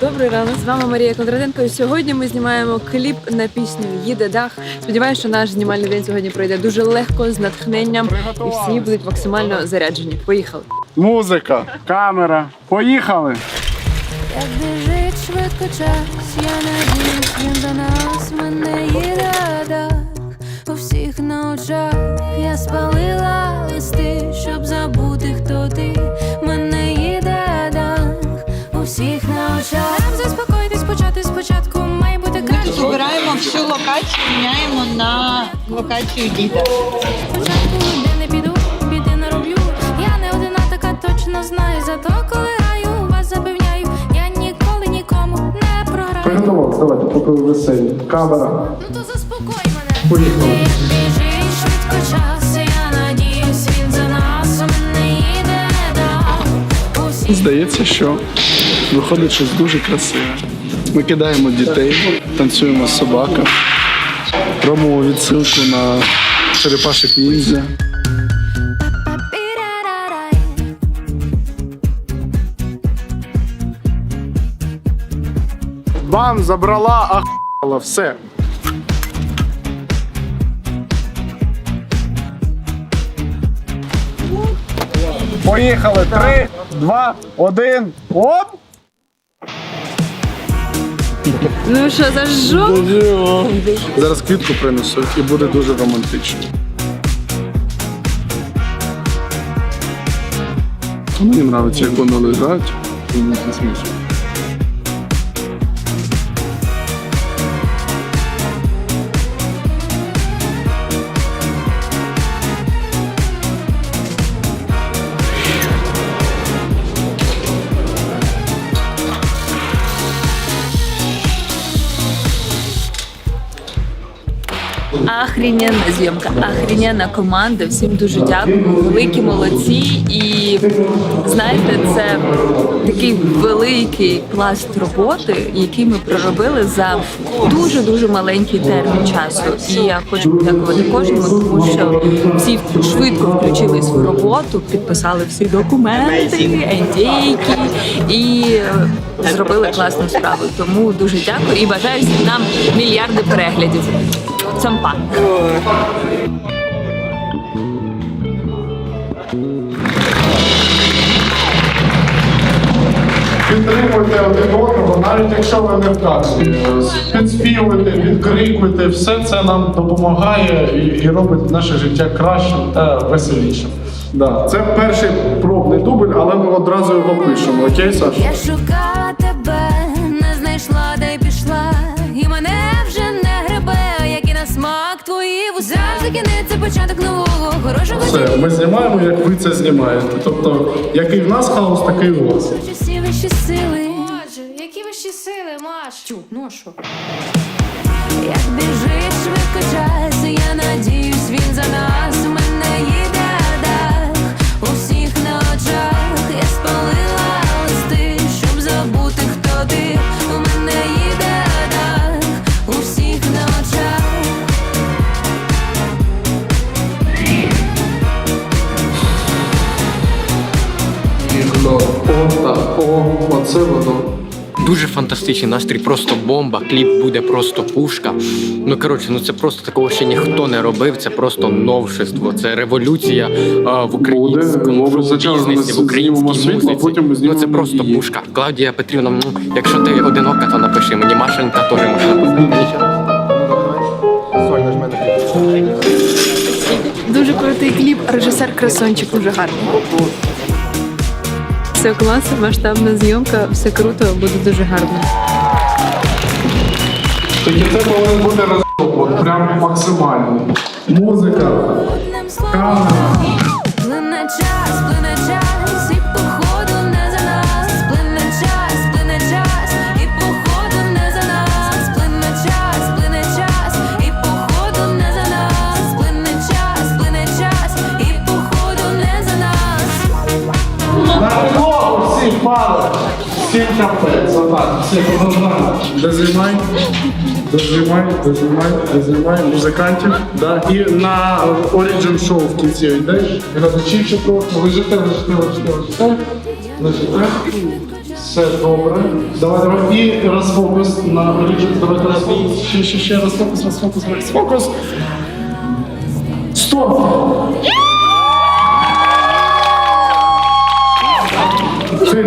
Добрий ранок, з вами Марія Кондратенко. І сьогодні ми знімаємо кліп на пісню Їде дах. Сподіваюся, що наш знімальний день сьогодні пройде дуже легко, з натхненням, і всі будуть максимально заряджені. Поїхали. Музика, камера. Поїхали! Як біжить швидко час, я надіюсь, він до нас мене їде дах у всіх на очах. Я спалила міняємо на локацію діда. Спочатку де не піду, біди не роблю. Я не одина така точно знаю. Зато коли граю, вас запевняю, я ніколи нікому не програю. Приготувалися, давайте, поки ви веселі. Камера. Ну то заспокой мене. Поїхали. Біжить швидко час, я надіюсь, він за нас мене їде дав. Усі Здається, що виходить щось дуже красиве. Ми кидаємо дітей, танцюємо з собаками, робимо відсилку на черепашок ніндзя. Бам, забрала, ахала, все. Поїхали. Три, два, один. Оп! Ну що, зажжу? Зараз квітку принесу і буде дуже романтично. Мені подобається, як воно лежать. і не смішно. Ахріненна зйомка, ахріненна команда. Всім дуже дякую. Великі молодці. І знаєте, це такий великий пласт роботи, який ми проробили за дуже дуже маленький термін часу. І я хочу подякувати кожному, тому що всі швидко включились в роботу, підписали всі документи, ендійки і е, зробили класну справу. Тому дуже дякую і бажаю всім нам мільярди переглядів. Цампа. Підтримуйте один одного, навіть якщо ви не в касі. Підспівуйте, підкрикуйте, все це нам допомагає і, і робить наше життя кращим та веселішим. Да. Це перший пробний дубль, але ми одразу його пишемо. Окей, Саш? Початок нового хорошого Все, ми знімаємо, як ви це знімаєте. Тобто, який в нас хаос, такий у вас. Часі вищі сили. Боже, які вищі сили, Маш? Чу, ну а що? Як біжить о, оце воно. Дуже фантастичний настрій, просто бомба. Кліп буде просто пушка. Ну коротше, ну це просто такого ще ніхто не робив. Це просто новшество. Це революція а, в українському бізнесі, в українській музиці. потім ми ну це просто її. пушка. Клавдія Петрівна, ну якщо ти одинока, то напиши мені Машенька теж можна написати. Дуже крутий кліп, режисер красончик дуже гарний. Все клас, масштабна зйомка, все круто, буде дуже гарно. Тільки це повинен бути розробок, прям максимально. Музика, камера. Всім. Дозимай, музикантів. Да? І на Origin Show в кінці йде. І розочівши просто, лежите, лежите, лежите, Все добре. Давай, давай. Розфокус на Origin. Давай, давай. Ще, ще, ще, розфокус, розфокус, розфокус. Стоп! Ти,